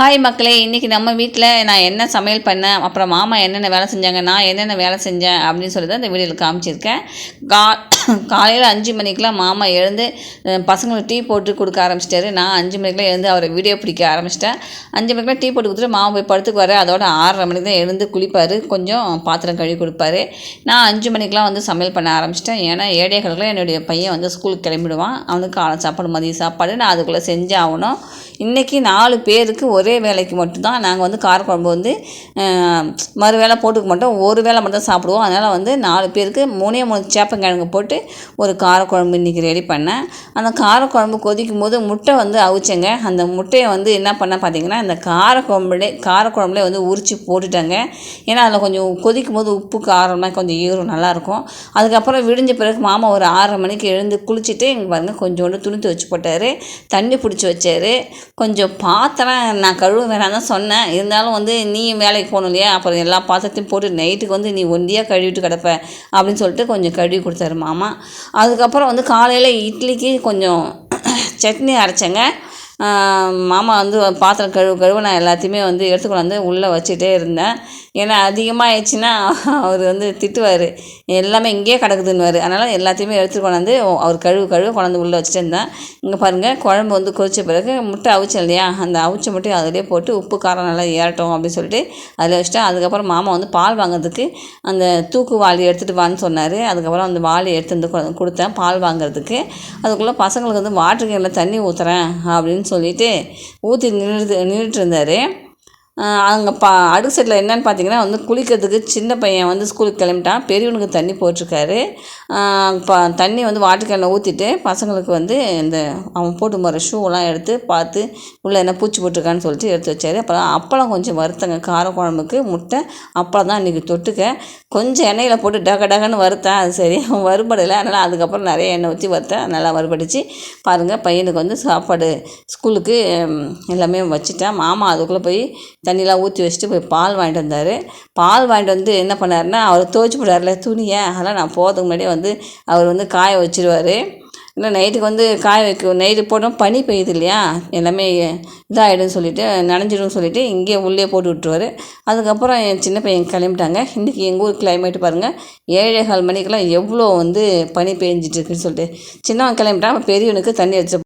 Hi மக்களே. இன்றைக்கி நம்ம வீட்டில் நான் என்ன சமையல் பண்ணேன்? அப்புறம் மாமா என்னென்ன வேலை செஞ்சாங்க? நான் என்னென்ன வேலை செஞ்சேன்? அப்படின்னு சொல்லி தான் இந்த வீடியோவில் காமிச்சிருக்கேன். கா காலையில் அஞ்சு மணிக்கெலாம் மாமா எழுந்து பசங்களுக்கு டீ போட்டு கொடுக்க ஆரம்பிச்சிட்டாரு. நான் அஞ்சு மணிக்கெலாம் எழுந்து அவரை வீடியோ பிடிக்க ஆரம்பிச்சிட்டேன். அஞ்சு மணிக்கெலாம் டீ போட்டு கொடுத்துட்டு மாமா போய் படுத்துக்குவார் அதோட ஆறரை மணிக்கு தான் எழுந்து குளிப்பார். கொஞ்சம் பாத்திரம் கழுவி கொடுப்பாரு. நான் அஞ்சு மணிக்கெலாம் வந்து சமையல் பண்ண ஆரம்பிச்சிட்டேன். ஏன்னா ஏழைகளுக்குலாம் என்னுடைய பையன் வந்து ஸ்கூலுக்கு கிளம்பிடுவான். அவனுக்கு காலை சாப்பாடு மதிய சாப்பாடு நான் அதுக்குள்ளே செஞ்சு ஆகணும். இன்றைக்கி நாலு பேருக்கு ஒரே வேலைக்கு மட்டும்தான். நாங்கள் வந்து காரக்குழம்பு வந்து மறுவேளை மறு போட்டுக்க மாட்டோம். ஒரு வேளை மட்டும் சாப்பிடுவோம். அதனால் வந்து நாலு பேருக்கு மூணே மூணு சேப்பங்கிழங்கு போட்டு ஒரு காரக்குழம்பு இன்றைக்கி ரெடி பண்ணேன். அந்த காரக்குழம்பு கொதிக்கும் போது முட்டை வந்து அவிச்சேங்க. அந்த முட்டையை வந்து என்ன பண்ணேன் பார்த்தீங்கன்னா இந்த காரக்குழம்புலே காரக்குழம்புலே வந்து உரித்து போட்டுட்டேங்க. ஏன்னா அதில் கொஞ்சம் கொதிக்கும் போது உப்பு காரம்லாம் கொஞ்சம் ஈரம் நல்லாயிருக்கும். அதுக்கப்புறம் விடிஞ்ச பிறகு மாமா ஒரு ஆறரை மணிக்கு எழுந்து குளிச்சுட்டு இங்கே பாருங்கள் கொஞ்சோண்டு துணி துவச்சி போட்டார். தண்ணி பிடிச்சி வச்சார். கொஞ்சம் பாத்திரம் நான் கழுவ வேணாம் தான் சொன்னேன். இருந்தாலும் வந்து நீ வேலைக்கு போகணும் இல்லையா? அப்புறம் எல்லா பாத்திரத்தையும் போட்டு நைட்டுக்கு வந்து நீ ஒண்டியாக கழுவிட்டு கிடப்ப அப்படின்னு சொல்லிட்டு கொஞ்சம் கழுவி கொடுத்தாரு மாமா. அதுக்கப்புறம் வந்து காலையில் இட்லிக்கு கொஞ்சம் சட்னி அரைச்சேங்க. மாமா வந்து பாத்திரம் கழுவு கழுவு நான் எல்லாத்தையுமே வந்து எடுத்துக்கொண்டு வந்து உள்ளே வச்சுட்டே இருந்தேன். ஏன்னா அதிகமாக ஆயிடுச்சுன்னா அவர் வந்து திட்டுவார். எல்லாமே இங்கேயே கிடக்குதுன்னுவார். அதனால் எல்லாத்தையுமே எடுத்து கொண்டாந்து அவர் கழுவு கழுவு கொண்டாந்து உள்ளே வச்சுட்டு இருந்தேன். இங்கே பாருங்கள் குழம்பு வந்து கொதிச்ச பிறகு முட்டை அவிச்சேன் இல்லையா? அந்த அவிச்ச முட்டையை அதிலே போட்டு உப்பு காரம் நல்லா ஏறட்டும் அப்படின்னு சொல்லிட்டு அதில் வச்சுட்டேன். அதுக்கப்புறம் மாமா வந்து பால் வாங்குறதுக்கு அந்த தூக்கு வாளி எடுத்துகிட்டு வான்னு சொன்னார். அதுக்கப்புறம் அந்த வாளி எடுத்து வந்து கொடுத்தேன் பால் வாங்குறதுக்கு. அதுக்குள்ளே பசங்களுக்கு வந்து வாட்டர் கேனில் தண்ணி ஊற்றுறேன் அப்படின்னு சொல்லிட்டு ஊற்றி நின்றுட்டு நின்றுட்டு இருந்தார். அங்கே பா அடுக்கு செட்டில் என்னென்னு பார்த்தீங்கன்னா வந்து குளிக்கிறதுக்கு சின்ன பையன் வந்து ஸ்கூலுக்கு கிளம்பிட்டான். பெரியவனுக்கு தண்ணி போட்டிருக்காரு. ப தண்ணி வந்து வாட்டர் கேனில் ஊற்றிட்டு பசங்களுக்கு வந்து இந்த அவன் போட்டு போகிற ஷூலாம் எடுத்து பார்த்து உள்ளே என்ன பூச்சி போட்டிருக்கான்னு சொல்லிட்டு எடுத்து வச்சார். அப்புறம் அப்பளம் கொஞ்சம் வறுத்தங்க கார குழம்புக்கு முட்டை அப்பளம் தான் இன்றைக்கி தொட்டுக்க. கொஞ்சம் எண்ணெயில் போட்டு டக டகன்னு வறுத்தேன் அது சரி அவன் வறுபடலை அதனால் அதுக்கப்புறம் நிறைய எண்ணெய் ஊற்றி வறுத்தேன் நல்லா வறுபடிச்சு பாருங்கள் பையனுக்கு வந்து சாப்பாடு ஸ்கூலுக்கு எல்லாமே வச்சுட்டேன். மாமா அதுக்குள்ளே போய் தண்ணியெலாம் ஊற்றி வச்சுட்டு போய் பால் வாங்கிட்டு வந்தார். பால் வாங்கிட்டு வந்து என்ன பண்ணாருன்னா அவர் துவைச்சி போடார்ல துணியை அதெல்லாம் நான் போகிறதுக்கு முன்னாடியே வந்து அவர் வந்து காய வச்சிருவார். இல்லை நைட்டுக்கு வந்து காய வைக்க நைட்டு போட்டோம் பனி பெய்யுது இல்லையா? எல்லாமே இதாகிடும் சொல்லிட்டு நனைஞ்சிடும் சொல்லிட்டு இங்கேயே உள்ளே போட்டு விட்ருவாரு அதுக்கப்புறம் என் சின்ன பையன் கிளம்பிட்டாங்க. இன்றைக்கி எங்கள் ஊர் கிளைமேட் பாருங்கள் ஏழே கால் மணிக்கெல்லாம் எவ்வளோ வந்து பனி பெஞ்சிட்டு இருக்குன்னு சொல்லிட்டு. சின்னவன் கிளம்பிட்டான் பெரியவனுக்கு தண்ணி எடுத்து